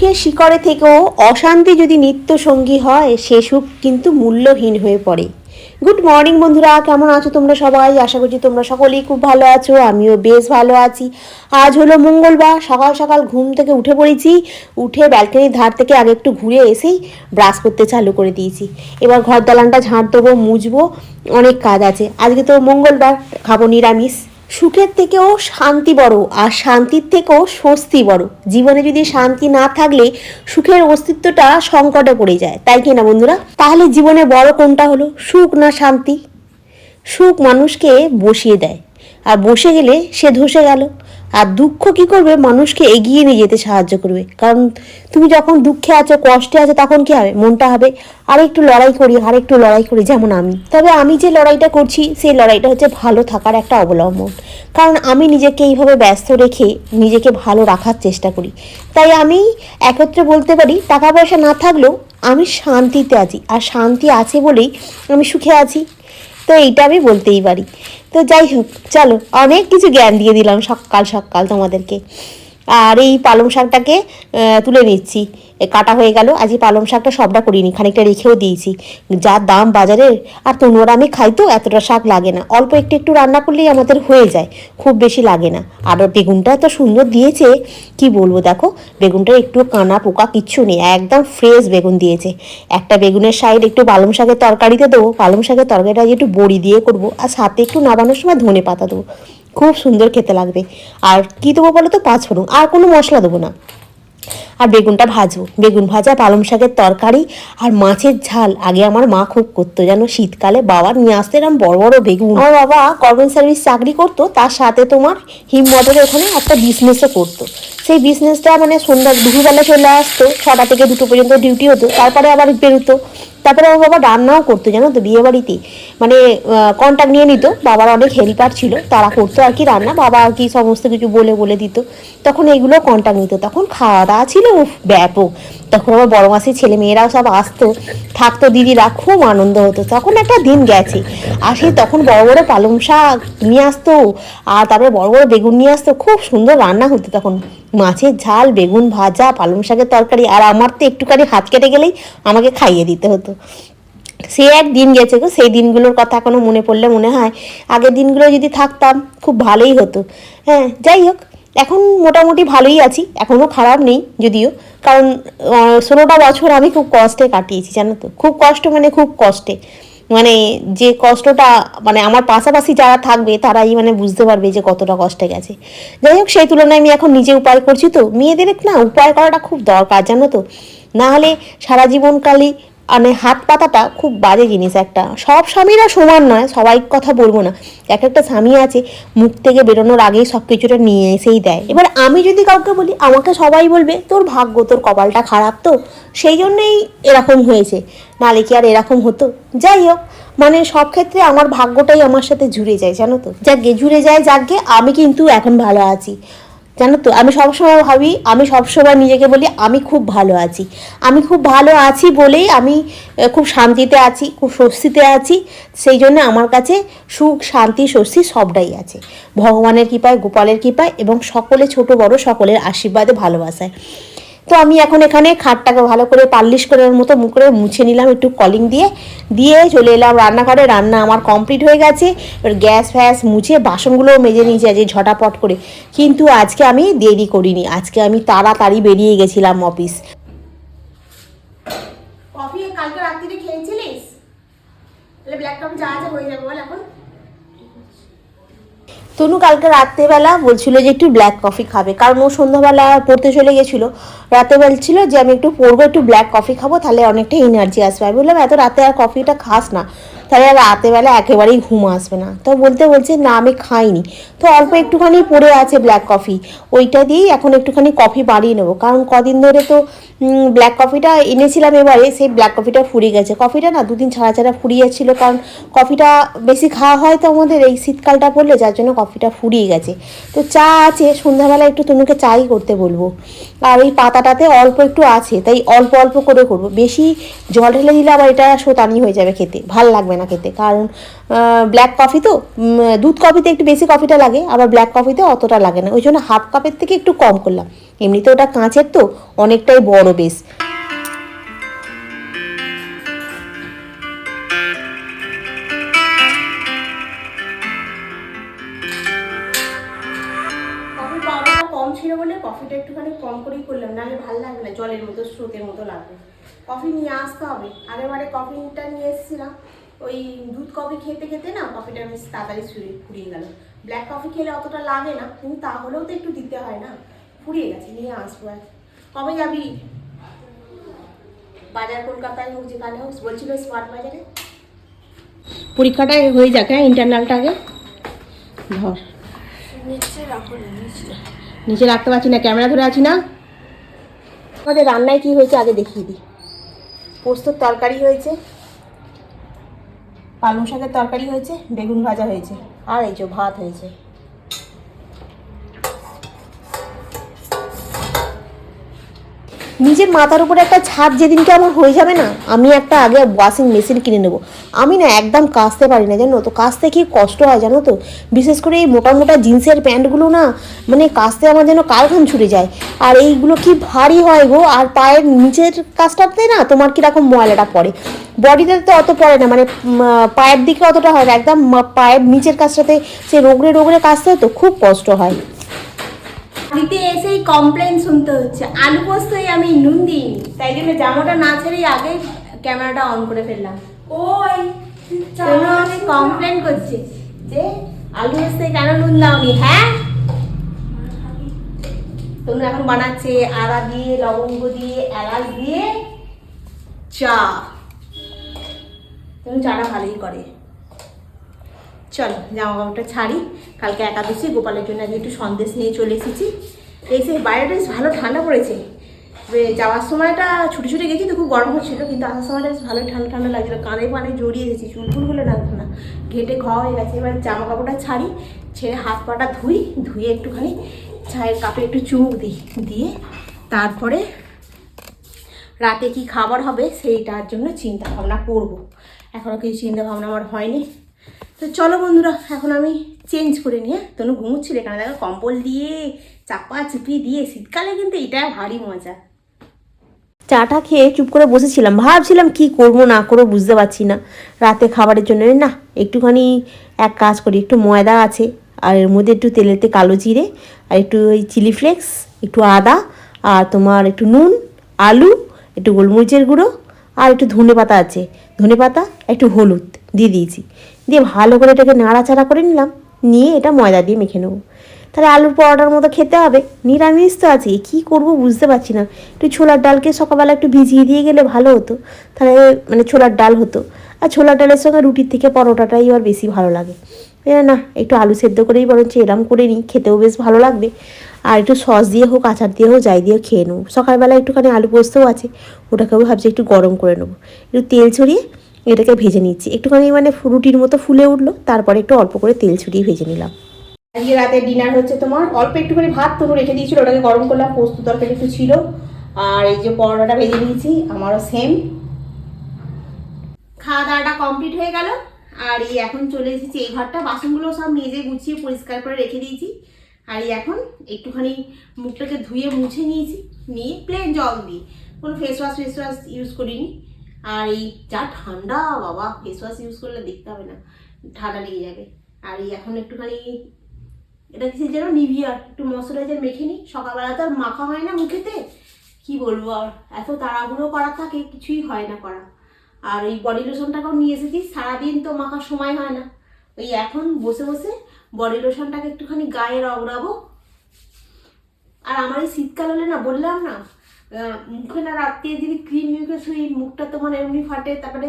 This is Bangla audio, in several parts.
সুখের শিকড়ে থেকেও অশান্তি যদি নিত্য সঙ্গী হয়, সে সুখ কিন্তু মূল্যহীন হয়ে পড়ে। গুড মর্নিং বন্ধুরা, কেমন আছো তোমরা সবাই? আশা করছি তোমরা সকলেই খুব ভালো আছো, আমিও বেশ ভালো আছি। আজ হলো মঙ্গলবার, সকাল সকাল ঘুম থেকে উঠে পড়েছি, উঠে ব্যালকনির ধার থেকে আগে একটু ঘুরে এসেই ব্রাশ করতে চালু করে দিয়েছি। এবার ঘর দালানটা ঝাঁট দেবো, মুছবো, অনেক কাজ আছে। আজকে তো মঙ্গলবার, খাব নিরামিষ। সুখের থেকেও শান্তি বড় আর শান্তির থেকেও স্বস্তি বড়। জীবনে যদি শান্তি না থাকলে সুখের অস্তিত্বটা সংকটে পড়ে যায়। তাই কিনা বন্ধুরা? তাহলে জীবনে বড় কোনটা হলো? সুখ না শান্তি? সুখ মানুষকে বসিয়ে দেয়। আর বসে গেলে সে ধসে গেল। আর দুঃখ কি করবে? মানুষকে এগিয়ে নিয়ে যেতে সাহায্য করবে। কারণ তুমি যখন দুঃখে আছো, কষ্টে আছো, তখন কি হবে? মনটা হবে আর একটু লড়াই করি আর একটু লড়াই করি, যেমন আমি। তবে আমি যে লড়াইটা করছি, সেই লড়াইটা হচ্ছে ভালো থাকার একটা অবলম্বন। কারণ আমি নিজেকে এইভাবে ব্যস্ত রেখে নিজেকে ভালো রাখার চেষ্টা করি। তাই আমি একত্রে বলতে পারি টাকা পয়সা না থাকলেও আমি শান্তিতে আছি। আর শান্তি আছে বলেই আমি সুখে আছি। তো এইটা আমি বলতেই পারি। তো যাই হোক, চলো, অনেক কিছু জ্ঞান দিয়ে দিলাম সকাল সকাল তোমাদেরকে। আর এই পালং শাকটাকে তুলে নিচ্ছি। কাটা হয়ে গেল। আজ এই পালং শাকটা সবটা করিনি, খানিকটা রেখেও দিয়েছি। যা দাম বাজারে আর তনুরা আমি খাই তো, এতটা শাক লাগে না। অল্প একটু একটু রান্না করলেই আমাদের হয়ে যায়, খুব বেশি লাগে না। আর বেগুনটা এত সুন্দর দিয়েছে, কি বলব দেখো, বেগুনটা একটু কানা পোকা কিচ্ছু নেই, একদম ফ্রেশ বেগুন দিয়েছে। একটা বেগুনের সাইড একটু পালং শাকের তরকারিতে দেবো, পালং শাকের তরকারিটা একটু বড়ি দিয়ে করব, আর সাথে একটু নাবানোর সময় ধনে পাতা দেবো। খুব সুন্দর খেতে লাগবে। আর কী দেবো বলো তো পাঁচ ফোড়ন। আর কোনো মশলা দেবো না। আর বেগুনটা ভাজবো। বেগুন ভাজা, পালং শাকের তরকারি আর মাছের ঝাল। আগে আমার মা খুব করতো যেন শীতকালে বাবা নিয়ে আসতে এরম বড় বড় বেগুন। আমার বাবা গভর্নমেন্ট সার্ভিস চাকরি করতো, তার সাথে তোমার হিমমটরের ওখানে একটা বিজনেসও করতো। সেই বিজনেসটা মানে সন্ধ্যা দুপুরবেলা চলে আসতো, ছটা থেকে দুটো পর্যন্ত ডিউটি হতো। তারপরে আবার বেরোতো। তারপরে আমার বাবা রান্নাও করতো, জানো তো বিয়ে বাড়িতে মানে কন্ট্যাক্ট নিয়ে নিত, বাবার অনেক হেল্পার ছিল, তারা করতো আর কি রান্না, বাবা আর কি সমস্ত কিছু বলে বলে দিত। তখন এইগুলো কন্ট্যাক্ট নিত, তখন খাওয়া দাওয়া ছিল ব্যাপক। তখন আমার বড় মাসির ছেলে মেয়েরাও সব আসতো, থাকতো, দিদিরা খুব আনন্দ হতো, তখন একটা দিন গেছে। আর সেই তখন বড় বড় পালং শাক নিয়ে আসতো, আর তারপরে বড় বড় বেগুন নিয়ে আসতো, খুব সুন্দর রান্না হতো তখন। মাছের ঝাল, বেগুন ভাজা, পালং শাকের তরকারি, আর আমার তো একটুখানি হাত কেটে গেলেই আমাকে খাইয়ে দিতে হতো। সে এক দিন গেছে গো, সেই দিনগুলোর কথা এখনও মনে পড়লে মনে হয়। আগের দিনগুলো যদি থাকতাম, খুব ভালোই হতো। হ্যাঁ যাই হোক, এখন মোটামুটি ভালোই আছি এখনও খারাপ নেই যদিও। কারণ ষোলোটা বছর আমি খুব কষ্টে কাটিয়েছি, জানো তো? খুব কষ্ট মানে খুব কষ্টে। মানে যে কষ্টটা মানে আমার পাশাপাশি যারা থাকবে, তারাই মানে বুঝতে পারবে যে কতটা কষ্টে গেছে। যাই হোক, সেই তুলনায় আমি এখন নিজে উপায় করছি তো। মেয়েদের না উপায় করাটা খুব দরকার, জানো তো? না হলে সারা জীবনকালই মানে হাত পাতাটা খুব বাজে জিনিস একটা। সব স্বামীরা সমান নয়, সবাই কথা বলব না। এক একটা স্বামী আছে, মুখ থেকে বেরোনোর আগেই সব কিছুটা নিয়ে এসেই দেয়। এবার আমি যদি কাউকে বলি, আমাকে সবাই বলবে, তোর ভাগ্য, তোর কপালটা খারাপ তো? সেই জন্যেই এরকম হয়েছে। নালে কি আর এরকম হতো। যাই হোক মানে সব ক্ষেত্রে আমার ভাগ্যটাই আমার সাথে জুড়ে যায়, জানো তো? যাকে জুড়ে যায়, যাকে আমি কিন্তু এখন ভালো আছি। জানো তো, আমি সবসময় ভাবি, আমি সবসময় নিজেকে বলি, আমি খুব ভালো আছি। আমি খুব ভালো আছি বলেই আমি খুব শান্তিতে আছি, খুব স্বস্তিতে আছি। সেই জন্য আমার কাছে সুখ, শান্তি, স্বস্তি সবটাই আছে। ভগবানের কৃপায়, গোপালের কৃপায় এবং সকলে ছোট বড় সকলের আশীর্বাদে, ভালোবাসায়। তো আমি এখন এখানে খাটটাকে ভালো করে পালিশ করার মতো মুখ করে মুছে নিলাম একটু কলিং দিয়ে। দিয়ে চলে এলাম রান্নাঘরে, রান্না আমার কমপ্লিট হয়ে গেছে। এবার গ্যাস ফ্যাস মুছে বাসনগুলোও মেজে নিয়েছি আজকে ঝটাপট করে। কিন্তু আজকে আমি দেরি করিনি, আজকে আমি তাড়াতাড়ি বেরিয়ে গেছিলাম অফিস কফি, কালকে রাত্রিরে খেয়েছিলিস? ব্ল্যাক কফি যা আছে হয়ে যাবে, বল এখন। তনু কালকে রাত্রেবেলা বলছিল যে একটু ব্ল্যাক কফি খাবে। কারণ ও সন্ধ্যাবেলা পড়তে চলে গেছিল। রাতে বলছিল যে আমি একটু পড়ব, একটু ব্ল্যাক কফি খাব, তাহলে অনেকটা এনার্জি আসবে। আমি বললাম, এত রাতে আর কফিটা খাস না। তাহলে আর রাতেবেলা একেবারেই ঘুম আসবে না। তো বলতে বলছে, না, আমি খাইনি। তো অল্প একটুখানি পড়ে আছে ব্ল্যাক কফি ওইটা দিয়েই এখন একটুখানি কফি বাড়িয়ে নেব। কারণ কদিন ধরে তো ব্ল্যাক কফিটা এনেছিলাম এবারে, সেই ব্ল্যাক কফিটা ফুরিয়ে গেছে। কফিটা না দুদিন ছাড়া ছাড়া ফুরিয়ে ছিল কারণ কফিটা বেশি খাওয়া হয় তো আমাদের এই শীতকালটা পড়লে, যার জন্য কফিটা ফুরিয়ে গেছে। তো চা আছে, সন্ধ্যাবেলা একটু তনুকে চাই করতে বলব। আর এই পাতাটাতে অল্প একটু আছে, তাই অল্প অল্প করে করব। বেশি জল ঢেলে দিলে আবার এটা শোতানি হয়ে যাবে খেতে, ভালো লাগবে না খেতে। কারণ ব্ল্যাক কফি তো দুধ কফিতে একটু বেশি কফিটা লাগে, আবার ব্ল্যাক কফিতে অতটা লাগে না। ওই জন্য হাফ কাপের থেকে একটু কম করলাম। এমনিতে ওটা কাঁচের তো, অনেকটাই বড় বেশ। ছিল বলে কফিটা একটুখানি কম করেই করলাম, নাহলে ভালো লাগবে না, জলের মতো, স্রোতের মতো লাগবে। কফি নিয়ে আসতে হবে। আগেরবারে কফিটা নিয়ে এসেছিলাম, ওই দুধ কফি খেতে খেতে না কফিটা বেশ তাড়াতাড়ি ফুরিয়ে গেল। ব্ল্যাক কফি খেলে অতটা লাগে না, কিন্তু তাহলেও তো একটু দিতে হয় না। ফুরিয়ে গেছে নিয়ে আসব আর কবে যাবি? বাজার কলকাতায় হোক যেখানে হোক বলছিল স্মার্ট বাজারে। পরীক্ষাটা হয়ে যাক হ্যাঁ ইন্টারনালটাকে ধর। নিচে রাখতে পারছি না ক্যামেরা ধরে আছি না। আমাদের রান্নায় কি হয়েছে আগে দেখিয়ে দিই। পোস্তর তরকারি হয়েছে পালং শাকের তরকারি হয়েছে বেগুন ভাজা হয়েছে আর এই যে ভাত হয়েছে। নিজের মাথার উপরে একটা ছাদ যেদিনকে আমার হয়ে যাবে না? আমি একটা আগে ওয়াশিং মেশিন কিনে নেব। আমি না একদম কাচতে পারি না, জানো তো? কাচতে কি কষ্ট হয়, জানো তো? বিশেষ করে এই মোটা মোটা জিন্সের প্যান্টগুলো না মানে কাচতে আমার যেন কালঘাম ছুটে যায়। আর এইগুলো কি ভারী হয় গো? আর পায়ের নিচের কাজটাতে না তোমার কীরকম ময়লাটা পড়ে? বডিতে তো অত পড়ে না মানে পায়ের দিকে অতটা হয় না। একদম পায়ের নিচের কাজটাতে সে রোগড়ে রোগড়ে কাচতে তো খুব কষ্ট হয়। বাড়িতে এসেই কমপ্লেন শুনতে হচ্ছে। আলু পোস্তই আমি নুন দিইনি তাই জন্য জামাটা না ছেড়েই আগে ক্যামেরাটা অন করে ফেললাম। ওই আমি কমপ্লেন করছি যে আলু পোস্তে কেন নুন দাওনি হ্যাঁ? তনু এখন বানাচ্ছে আদা দিয়ে লবঙ্গ দিয়ে এলাচ দিয়ে চা। তনু চাটা ভালোই করে। চলো জামা কাপড়টা ছাড়ি। কালকে একাদশী, গোপালের জন্য আজকে একটু সন্দেশ নিয়ে চলে এসেছি। এসে বাইরেটা বেশ ভালো ঠান্ডা পড়েছে। যাওয়ার সময়টা ছুটে ছুটে গেছি তো, খুব গরম হচ্ছিল, কিন্তু আসার সময়টা বেশ ভালো ঠান্ডা ঠান্ডা লাগছিল। কানে পানে জড়িয়ে গেছি, চুল ফুলগুলো রাখব না ঘেটে খাওয়া হয়ে গেছে, এবার জামা কাপড়টা ছাড়ি, ছেড়ে হাত পাটা ধুই, ধুয়ে একটুখানি চায়ের কাপে একটু চুমুক দিই, দিয়ে তারপরে রাতে কি খাবার হবে সেইটার জন্য চিন্তা ভাবনা করব। এখনও কিছু চিন্তা ভাবনা আমার হয়নি। তো চলো বন্ধুরা, এখন আমি চেঞ্জ করে নিয়ে তনু ঘুমোচ্ছিল এখানে। দেখো, কম্বল দিয়ে চাপা চুপি দিয়ে, শীতকালে কিন্তু এটা ভারী মজা। চাটা খেয়ে চুপ করে বসেছিলাম। ভাবছিলাম কি করব, না করব, বুঝতে পারছি না। রাতে খাবারের জন্য, না, একটুখানি এক কাজ করি, একটু ময়দা আছে, আর এর মধ্যে একটু তেলেতে কালো জিরে, আর একটু ওই চিলি ফ্লেক্স, একটু আদা, আর তোমার একটু নুন, আলু, একটু গোলমরিচের গুঁড়ো, আর একটু ধনে পাতা আছে। ধনে পাতা একটু হলুদ। দিয়ে দিয়েছি। দিয়ে ভালো করে এটাকে নাড়াচাড়া করে নিলাম। নিয়ে এটা ময়দা দিয়ে মেখে নেব। তাহলে আলুর পরোটার মতো খেতে হবে। নিরামিষ তো আছে কী করব বুঝতে পারছি না। একটু ছোলার ডালকে সকালবেলা একটু ভিজিয়ে দিয়ে গেলে ভালো হতো। তাহলে মানে ছোলার ডাল হতো। আর ছোলার ডালের সঙ্গে রুটির থেকে পরোটাটাই আর বেশি ভালো লাগে। না, একটু আলু সেদ্ধ করেই বরঞ্চ এরম করে নিই, খেতেও বেশ ভালো লাগবে। আর একটু সস দিয়ে হোক, আচার দিয়ে হোক, যাই দিয়ে খেয়ে নেব। সকালবেলা একটুখানি আলু পোস্তও আছে, ওটাকেও ভাবছি একটু গরম করে নেব। একটু তেল ছড়িয়ে এটাকে ভেজে নিচ্ছি। একটুখানি মানে রুটির মতো ফুলে উঠল, তারপরে একটু অল্প করে তেল ছড়িয়ে ভেজে নিলাম। আজকে রাতে ডিনার হচ্ছে তোমার, অল্প একটুখানি ভাত তনু রেখে দিয়েছিল, ওটাকে গরম করলাম, পোস্ত তরকারি একটু ছিল। আর এই যে পরোটাটা ভেজে নিয়েছি, আমারও সেম খাওয়া দাওয়াটা কমপ্লিট হয়ে গেল, আর এই এখন চলে এসেছি এই ঘরটা। বাসনগুলো সব মেজে গুছিয়ে পরিষ্কার করে রেখে দিয়েছি। আর এই এখন একটুখানি মুখটাকে ধুয়ে মুছে নিয়েছি, নিয়ে প্লেন জল দিই কোনো face wash face wash use করিনি। আর এই যা ঠান্ডা, বাবা ফেস ওয়াশ ইউজ করলে দেখতে হবে না, ঠান্ডা লেগে যাবে। আর এই এখন একটুখানি, এটা কিসে যেন নিভিয়ার একটু ময়শ্চারাইজার মেখে নিই, সকালবেলা তো আর মাখা হয় না মুখেতে। কি বলব আর, এত তাড়াহুড়ো করা থাকে, কিছুই হয় না করা। আর এই বডি লোশনটাকেও নিয়ে এসেছি, সারাদিন তো মাখার সময় হয় না। ওই এখন বসে বসে বডি লোশনটাকে একটুখানি গায়ে রগড়াবো আর আমার এই শীতকাল হলে না, বললাম না মুখে না রাত্রে যদি ক্রিম মুখে শুই মুখটা তো মানে এমনি ফাটে, তারপরে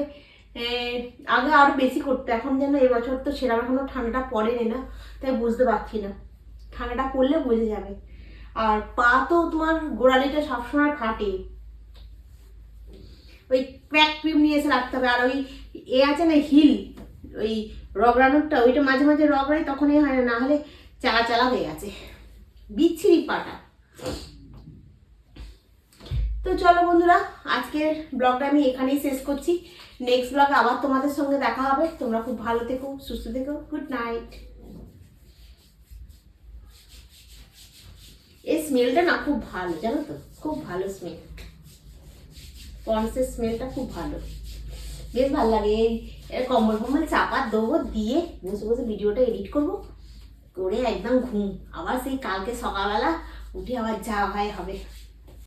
আগে আরও বেশি করতো। এখন যেন এবছর তো সেরকম এখনও ঠান্ডাটা পড়েনি না, তাই বুঝতে পারছি না। ঠান্ডাটা পড়লে বোঝা যাবে। আর পা তো তোমার গোড়ালিটা সবসময় ফাটে। ওই ক্র্যাক ক্রিম নিয়ে এসে রাখতে হবে। আর ওই এ আছে না, হিল, ওই রগড়ানোরটা ওইটা মাঝে মাঝে রগড়াই তখনই হয় না না হলে চালা চালা হয়ে গেছে। বিচ্ছিরি পাটা। তো চলো বন্ধুরা, আজকের ব্লগটা আমি এখানেই শেষ করছি। নেক্সট ব্লগে আবার তোমাদের সঙ্গে দেখা হবে। তোমরা খুব ভালো থেকো, সুস্থ থেকো। গুড নাইট এই স্মেলটা না খুব ভালো, জানো তো? খুব ভালো স্মেল পন্সের স্মেলটা খুব ভালো। বেশ ভালো লাগে। এই কম্বল কম্বল চাপা দেবো, দিয়ে বসে বসে ভিডিওটা এডিট করব। করে একদম ঘুম। আবার সেই কালকে সকালবেলা উঠে আবার যা হয় হবে।